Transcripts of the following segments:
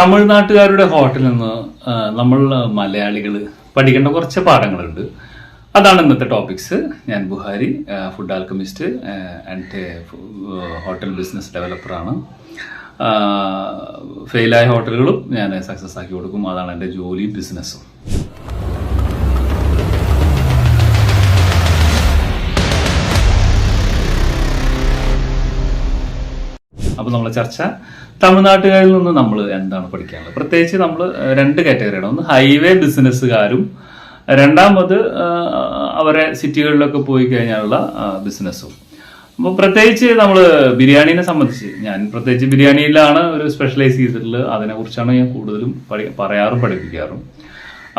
തമിഴ്നാട്ടുകാരുടെ ഹോട്ടലിൽ നിന്ന് നമ്മൾ മലയാളികൾ പഠിക്കേണ്ട കുറച്ച് പാഠങ്ങളുണ്ട്. അതാണ് ഇന്നത്തെ ടോപ്പിക്സ്. ഞാൻ Buhari food alchemist and hotel business ഡെവലപ്പറാണ് ഫെയിലായ ഹോട്ടലുകളും ഞാൻ സക്സസ് ആക്കി കൊടുക്കും. അതാണ് എന്റെ ജോലിയും ബിസിനസ്സും. അപ്പോൾ നമ്മളെ ചർച്ച. തമിഴ്നാട്ടുകാരിൽ നിന്ന് നമ്മൾ എന്താണ് പഠിക്കാനുള്ളത്? പ്രത്യേകിച്ച് നമ്മൾ രണ്ട് കാറ്റഗറിയാണ്. ഒന്ന് ഹൈവേ ബിസിനസ്സുകാരും രണ്ടാമത് അവരെ സിറ്റികളിലൊക്കെ പോയി കഴിഞ്ഞാലുള്ള ബിസിനസ്സും. അപ്പോൾ പ്രത്യേകിച്ച് നമ്മൾ ബിരിയാണീനെ സംബന്ധിച്ച് ഞാൻ പ്രത്യേകിച്ച് ബിരിയാണിയിലാണ് ഒരു സ്പെഷ്യലൈസ് ചെയ്തിട്ടുള്ളത്. അതിനെക്കുറിച്ചാണ് ഞാൻ കൂടുതലും പഠി പറയാറും പഠിപ്പിക്കാറും.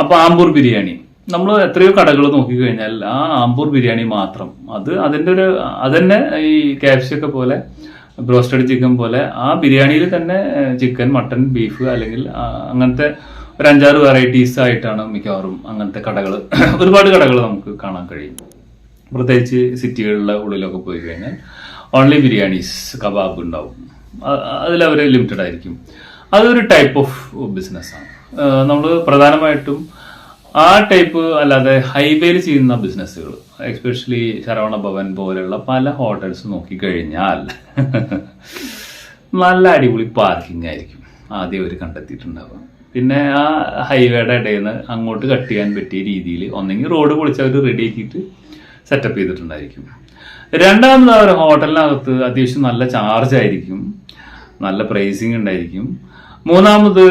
അപ്പോൾ ആമ്പൂർ ബിരിയാണി. നമ്മൾ എത്രയോ കടകൾ നോക്കിക്കഴിഞ്ഞാൽ ആ ആമ്പൂർ ബിരിയാണി മാത്രം. അത് അതിന്റെ ഒരു അതന്നെ ഈ ഒക്കെ പോലെ ബ്രോസ്റ്റഡ് ചിക്കൻ പോലെ ആ ബിരിയാണിയിൽ തന്നെ ചിക്കൻ മട്ടൺ ബീഫ് അല്ലെങ്കിൽ അങ്ങനത്തെ ഒരു അഞ്ചാറ് വെറൈറ്റീസ് ആയിട്ടാണ് മിക്കവാറും അങ്ങനത്തെ കടകൾ ഒരുപാട് കടകൾ നമുക്ക് കാണാൻ കഴിയും. പ്രത്യേകിച്ച് സിറ്റികളിലെ ഉള്ളിലൊക്കെ പോയി കഴിഞ്ഞാൽ ഓൺലി ബിരിയാണീസ് കബാബ് ഉണ്ടാവും. അതിലവർ ലിമിറ്റഡ് ആയിരിക്കും. അതൊരു ടൈപ്പ് ഓഫ് ബിസിനസ്സാണ് നമ്മൾ പ്രധാനമായിട്ടും ആ ടൈപ്പ് അല്ലാതെ ഹൈവേയിൽ ചെയ്യുന്ന ബിസിനസ്സുകൾ എക്സ്പെഷ്യലി ശരവണ ഭവൻ പോലെയുള്ള പല ഹോട്ടൽസ് നോക്കിക്കഴിഞ്ഞാൽ നല്ല അടിപൊളി പാർക്കിംഗ് ആയിരിക്കും ആദ്യം അവർ കണ്ടെത്തിയിട്ടുണ്ടാവുക. പിന്നെ ആ ഹൈവേയുടെ ഇടയിൽ നിന്ന് അങ്ങോട്ട് കട്ട് ചെയ്യാൻ പറ്റിയ രീതിയിൽ ഒന്നെങ്കിൽ റോഡ് പൊളിച്ച് അവർ റെഡി ആക്കിയിട്ട് സെറ്റപ്പ് ചെയ്തിട്ടുണ്ടായിരിക്കും. രണ്ടാമത് അവർ ഹോട്ടലിനകത്ത് അത്യാവശ്യം നല്ല ചാർജ് ആയിരിക്കും നല്ല പ്രൈസിങ് ഉണ്ടായിരിക്കും. മൂന്നാമത്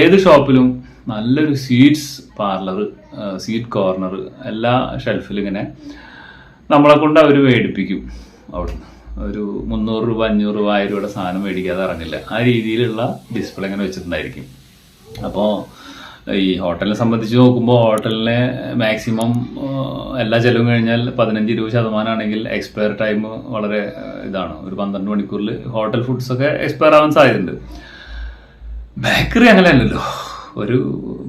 ഏത് ഷോപ്പിലും നല്ലൊരു സ്വീറ്റ്സ് പാർലർ സ്വീറ്റ് കോർണർ എല്ലാ ഷെൽഫിലും ഇങ്ങനെ നമ്മളെ കൊണ്ട് അവർ മേടിപ്പിക്കും അവിടുന്ന്. ഒരു മുന്നൂറ് രൂപ അഞ്ഞൂറ് രൂപ ആയിരം രൂപയുടെ സാധനം മേടിക്കാതെ ഇറങ്ങില്ല. ആ രീതിയിലുള്ള ഡിസ്പ്ലേ ഇങ്ങനെ വെച്ചിട്ടുണ്ടായിരിക്കും. അപ്പോൾ ഈ ഹോട്ടലിനെ സംബന്ധിച്ച് നോക്കുമ്പോൾ ഹോട്ടലിനെ മാക്സിമം എല്ലാ ചെലവും കഴിഞ്ഞാൽ പതിനഞ്ച് ഇരുപത് ശതമാനമാണെങ്കിൽ എക്സ്പയർ ടൈം വളരെ ഇതാണ്. ഒരു പന്ത്രണ്ട് മണിക്കൂറിൽ ഹോട്ടൽ ഫുഡ്സൊക്കെ എക്സ്പയർ ആവാൻ സാധ്യതയുണ്ട്. ബേക്കറി അങ്ങനെയല്ലല്ലോ. ഒരു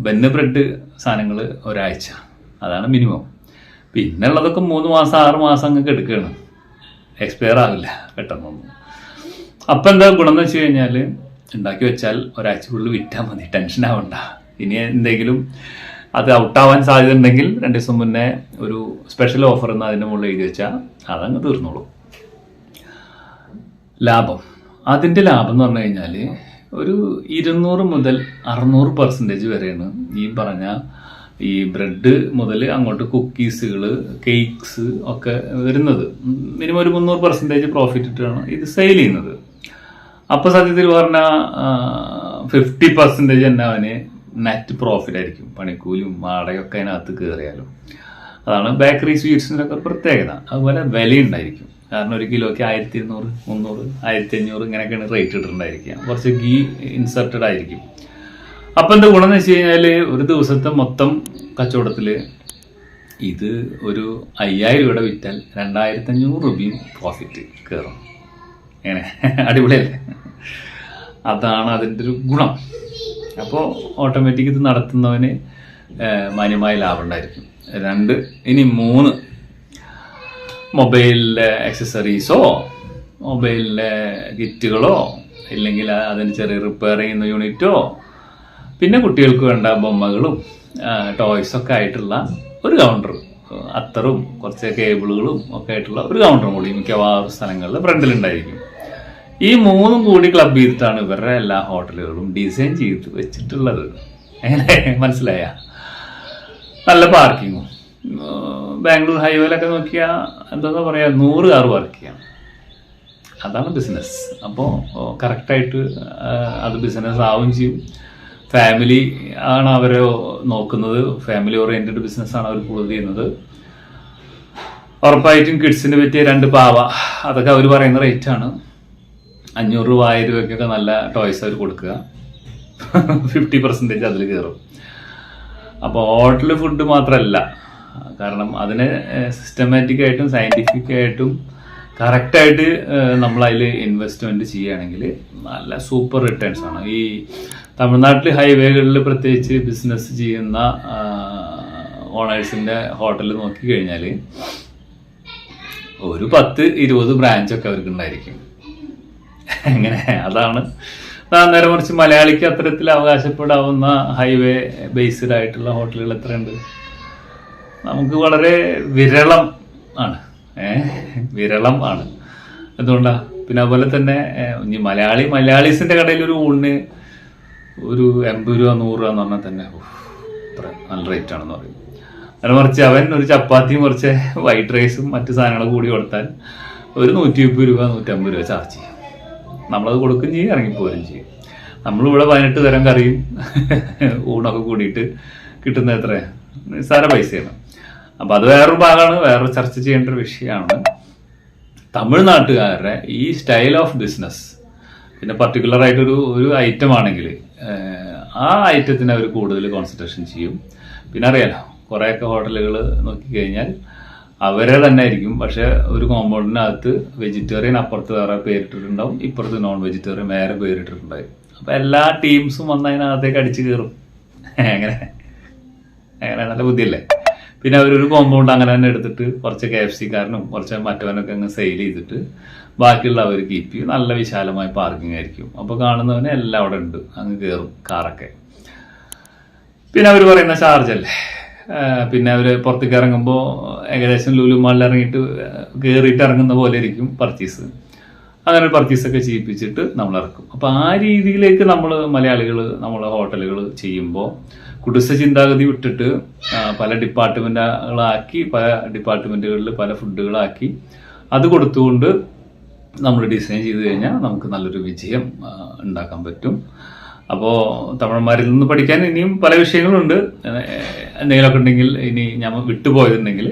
ബെന്ന് ബ്രെഡ് സാധനങ്ങൾ ഒരാഴ്ച. അതാണ് മിനിമം. പിന്നെ ഉള്ളതൊക്കെ മൂന്ന് മാസം ആറ് മാസം അങ്ങ് എടുക്കുകയാണ് എക്സ്പയർ ആവില്ല പെട്ടെന്നൊന്നും. അപ്പം എന്താ ഗുണം എന്ന് വെച്ച് കഴിഞ്ഞാൽ ഉണ്ടാക്കി വെച്ചാൽ ഒരാഴ്ചക്കുള്ളിൽ വിറ്റാൽ മതി ടെൻഷൻ ആവണ്ട. ഇനി എന്തെങ്കിലും അത് ഔട്ടാവാൻ സാധ്യത ഉണ്ടെങ്കിൽ രണ്ട് ദിവസം മുന്നേ ഒരു സ്പെഷ്യൽ ഓഫർ എന്ന് അതിന്റെ മുകളിൽ എഴുതി വെച്ചാൽ അതങ്ങ് തീർന്നോളൂ. ലാഭം. അതിന്റെ ലാഭം എന്ന് പറഞ്ഞു കഴിഞ്ഞാൽ ഒരു ഇരുന്നൂറ് മുതൽ അറുന്നൂറ് പെർസെന്റേജ് വരെയാണ്. ഈ പറഞ്ഞ ഈ ബ്രെഡ് മുതൽ അങ്ങോട്ട് കുക്കീസുകൾ കേക്ക്സ് ഒക്കെ വരുന്നത്. മിനിമം ഒരു മുന്നൂറ് പെർസെന്റേജ് പ്രോഫിറ്റ് ഇട്ടാണ് ഇത് സെയിൽ ചെയ്യുന്നത്. അപ്പോൾ സത്യത്തിൽ പറഞ്ഞാൽ ഫിഫ്റ്റി പെർസെന്റേജ് തന്നെ അവന് നെറ്റ് പ്രോഫിറ്റ് ആയിരിക്കും. പണിക്കൂലിയും വാടകയൊക്കെ അതിനകത്ത് കയറിയാലും അതാണ് ബേക്കറി സ്വീറ്റ്സിനൊക്കെ പ്രത്യേകത. അതുപോലെ വിലയുണ്ടായിരിക്കും. കാരണം ഒരു കിലോയ്ക്ക് ആയിരത്തി ഇരുന്നൂറ് മുന്നൂറ് ആയിരത്തി അഞ്ഞൂറ് ഇങ്ങനെയൊക്കെയാണ് റേറ്റ് ഇട്ടിട്ടുണ്ടായിരിക്കുക. കുറച്ച് ഗീ ഇൻസർട്ടഡ് ആയിരിക്കും. അപ്പം എന്താ ഗുണം എന്ന് വെച്ച് കഴിഞ്ഞാൽ ഒരു ദിവസത്തെ മൊത്തം കച്ചവടത്തിൽ ഇത് ഒരു അയ്യായിരം രൂപയുടെ വിറ്റാൽ രണ്ടായിരത്തി അഞ്ഞൂറ് രൂപയും പ്രോഫിറ്റ് കയറും അങ്ങനെ അടിപൊളിയല്ലേ? അതാണ് അതിന്റെ ഒരു ഗുണം. അപ്പോൾ ഓട്ടോമാറ്റിക് ഇത് നടത്തുന്നവന് മാന്യമായ ലാഭം ഉണ്ടായിരിക്കും. രണ്ട് ഇനി മൂന്ന് മൊബൈലിലെ ആക്സസറീസോ മൊബൈൽ കിറ്റുകളോ ഇല്ലെങ്കിൽ അതിന് ചെറിയ റിപ്പയർ ചെയ്യുന്ന യൂണിറ്റോ പിന്നെ കുട്ടികൾക്ക് വേണ്ട ബൊമ്മകളും ടോയ്സൊക്കെ ആയിട്ടുള്ള ഒരു കൗണ്ടർ അത്തറും കുറച്ച് കേബിളുകളും ഒക്കെ ആയിട്ടുള്ള ഒരു കൗണ്ടറും കൂടി മിക്കവാറും സ്ഥലങ്ങളിൽ ഫ്രണ്ടിലുണ്ടായിരിക്കും ഈ മൂന്നും കൂടി ക്ലബ് ചെയ്തിട്ടാണ് ഇവരുടെ എല്ലാ ഹോട്ടലുകളും ഡിസൈൻ ചെയ്ത് വെച്ചിട്ടുള്ളത്. എങ്ങനെ മനസ്സിലായ? നല്ല പാർക്കിങ്ങും ബാംഗ്ലൂർ ഹൈവേയിലൊക്കെ നോക്കിയാൽ എന്താ പറയുക നൂറ് കാർ വർക്ക് ചെയ്യാം അതാണ് ബിസിനസ് അപ്പോൾ കറക്റ്റായിട്ട് അത് ബിസിനസ് ആവുകയും ചെയ്യും. ഫാമിലി ആണ് അവരെ നോക്കുന്നത്. ഫാമിലി ഓറിയന്റഡ് ബിസിനസ്സാണ് അവർ കൂടുതൽ ചെയ്യുന്നത്. ഉറപ്പായിട്ടും കിഡ്സിന് പറ്റിയ രണ്ട് പാവ. അതൊക്കെ അവർ പറയുന്ന റേറ്റാണ് അഞ്ഞൂറ് രൂപ ആയിരം രൂപയ്ക്കൊക്കെ നല്ല ടോയ്സ് അവർ കൊടുക്കുക. ഫിഫ്റ്റി പെർസെന്റേജ് അതിൽ കയറും. അപ്പോൾ ഹോട്ടൽ ഫുഡ് മാത്രമല്ല കാരണം അതിനെ സിസ്റ്റമാറ്റിക് ആയിട്ടും സയന്റിഫിക് ആയിട്ടും കറക്റ്റായിട്ട് നമ്മൾ അതിൽ ഇൻവെസ്റ്റ്മെന്റ് ചെയ്യുകയാണെങ്കിൽ നല്ല സൂപ്പർ റിട്ടേൺസ് ആണ്. ഈ തമിഴ്നാട്ടിൽ ഹൈവേകളിൽ പ്രത്യേകിച്ച് ബിസിനസ് ചെയ്യുന്ന ഓണേഴ്സിന്റെ ഹോട്ടൽ നോക്കിക്കഴിഞ്ഞാൽ ഒരു പത്ത് ഇരുപത് ബ്രാഞ്ചൊക്കെ അവർക്ക് ഉണ്ടായിരിക്കും. എങ്ങനെ? അതാണ്. നേരെ മറിച്ച് മലയാളിക്ക് അത്തരത്തിൽ അവകാശപ്പെടാവുന്ന ഹൈവേ ബേസ്ഡ് ആയിട്ടുള്ള ഹോട്ടലുകൾ എത്രയുണ്ട്? നമുക്ക് വളരെ വിരളം ആണ്. വിരളം ആണ്. എന്തുകൊണ്ടാ? പിന്നെ അതുപോലെ തന്നെ ഇനി മലയാളി മലയാളീസിന്റെ കടയിൽ ഒരു ഊണിന് ഒരു എൺപത് രൂപ നൂറ് രൂപ എന്ന് പറഞ്ഞാൽ തന്നെ ഇത്ര നല്ല റേറ്റ് ആണെന്ന് പറയും. അത് മറിച്ച് അവൻ ഒരു ചപ്പാത്തിയും കുറച്ച് വൈറ്റ് റൈസും മറ്റു സാധനങ്ങളും കൂടി കൊടുത്താൽ ഒരു നൂറ്റി മുപ്പത് രൂപ നൂറ്റമ്പത് രൂപ ചാർജ് ചെയ്യും. നമ്മളത് കൊടുക്കുകയും ചെയ്യും ഇറങ്ങിപ്പോരും ചെയ്യും. നമ്മളിവിടെ പതിനെട്ട് തരം കറിയും ഊണൊക്കെ കൂടിയിട്ട് കിട്ടുന്ന എത്ര നിസ്സാര പൈസയാണ്. അപ്പം അത് വേറൊരു ഭാഗമാണ് വേറൊരു ചർച്ച ചെയ്യേണ്ട ഒരു വിഷയമാണ്. തമിഴ്നാട്ടുകാരുടെ ഈ സ്റ്റൈൽ ഓഫ് ബിസിനസ് പിന്നെ പർട്ടിക്കുലർ ആയിട്ടൊരു ഒരു ഐറ്റം ആണെങ്കിൽ ആ ഐറ്റത്തിന് അവർ കൂടുതൽ കോൺസെൻട്രേഷൻ ചെയ്യും. പിന്നെ അറിയാലോ കുറേയൊക്കെ ഹോട്ടലുകൾ നോക്കിക്കഴിഞ്ഞാൽ അവരെ തന്നെ ആയിരിക്കും. പക്ഷെ ഒരു കോമ്പൗണ്ടിനകത്ത് വെജിറ്റേറിയൻ അപ്പുറത്ത് വേറെ പേരിട്ടിട്ടുണ്ടാവും ഇപ്പുറത്ത് നോൺ വെജിറ്റേറിയൻ വേറെ പേരിട്ടിട്ടുണ്ടാവും. അപ്പൊ എല്ലാ ടീംസും വന്ന് അതിനകത്തേക്ക് അടിച്ചു കയറും അങ്ങനെ അങ്ങനെ നല്ല ബുദ്ധിയല്ലേ? പിന്നെ അവരൊരു കോമ്പൗണ്ട് അങ്ങനെ തന്നെ എടുത്തിട്ട് കുറച്ച് കെ എഫ് സിക്കാരനും കുറച്ച് മറ്റവനൊക്കെ അങ്ങ് സെയിൽ ചെയ്തിട്ട് ബാക്കിയുള്ള അവർ കീപ്പ് ചെയ്യും. നല്ല വിശാലമായ പാർക്കിംഗ് ആയിരിക്കും. അപ്പോൾ കാണുന്നവനെ എല്ലാം അവിടെ ഉണ്ട്. അങ്ങ് കയറും കാറൊക്കെ. പിന്നെ അവർ പറയുന്ന ചാർജ് അല്ലേ? പിന്നെ അവർ പുറത്തേക്ക് ഇറങ്ങുമ്പോൾ ഏകദേശം ലുലു മാളിൽ ഇറങ്ങിയിട്ട് കയറിയിട്ട് ഇറങ്ങുന്ന പോലെ ഇരിക്കും പർച്ചേസ് അങ്ങനെ ഒരു പർച്ചേസൊക്കെ ചെയ്യിപ്പിച്ചിട്ട് നമ്മൾ ഇറക്കും. അപ്പോൾ ആ രീതിയിലേക്ക് നമ്മൾ മലയാളികൾ നമ്മളെ ഹോട്ടലുകൾ ചെയ്യുമ്പോൾ കുടിസ ചിന്താഗതി വിട്ടിട്ട് പല ഡിപ്പാർട്ട്മെന്റുകളാക്കി പല ഡിപ്പാർട്ട്മെന്റുകളിൽ പല ഫുഡുകളാക്കി അത് കൊടുത്തുകൊണ്ട് നമ്മൾ ഡിസൈൻ ചെയ്ത് കഴിഞ്ഞാൽ നമുക്ക് നല്ലൊരു വിജയം ഉണ്ടാക്കാൻ പറ്റും. അപ്പോൾ തമിഴന്മാരിൽ നിന്ന് പഠിക്കാൻ ഇനിയും പല വിഷയങ്ങളുണ്ട്. എന്തെങ്കിലുമൊക്കെ ഉണ്ടെങ്കിൽ ഇനി ഞാൻ വിട്ടുപോയതുണ്ടെങ്കിൽ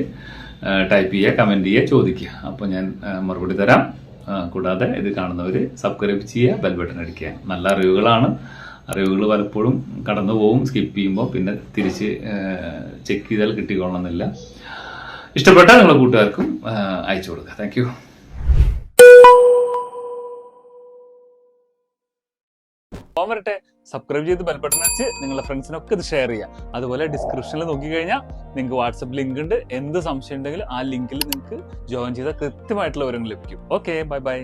ടൈപ്പ് ചെയ്യുക കമന്റ് ചെയ്യുക ചോദിക്കുക. അപ്പോൾ ഞാൻ മറുപടി തരാം. കൂടാതെ ഇത് കാണുന്നവർ സബ്സ്ക്രൈബ് ചെയ്യുക ബെൽ ബട്ടൺ അടിക്കുക. നല്ല അറിവുകളാണ്. അറിവുകൾ പലപ്പോഴും കടന്നു പോകും സ്കിപ്പ് ചെയ്യുമ്പോൾ പിന്നെ തിരിച്ച് ചെക്ക് ചെയ്താൽ കിട്ടിക്കൊള്ളണമെന്നില്ല ഇഷ്ടപ്പെട്ട നിങ്ങളുടെ കൂട്ടുകാർക്കും അയച്ചു കൊടുക്കുക. താങ്ക് പോകാൻ വരട്ടെ. സബ്സ്ക്രൈബ് ചെയ്ത് ബെൽബട്ടൺ അടിച്ച് നിങ്ങളുടെ ഫ്രണ്ട്സിനൊക്കെ ഇത് ഷെയർ ചെയ്യുക. അതുപോലെ ഡിസ്ക്രിപ്ഷനിൽ നോക്കിക്കഴിഞ്ഞാൽ നിങ്ങൾക്ക് വാട്സപ്പ് ലിങ്ക് ഉണ്ട്. എന്ത് സംശയം ഉണ്ടെങ്കിലും ആ ലിങ്കിൽ നിങ്ങൾക്ക് ജോയിൻ ചെയ്താൽ കൃത്യമായിട്ടുള്ള വിവരങ്ങൾ ലഭിക്കും. Okay bye bye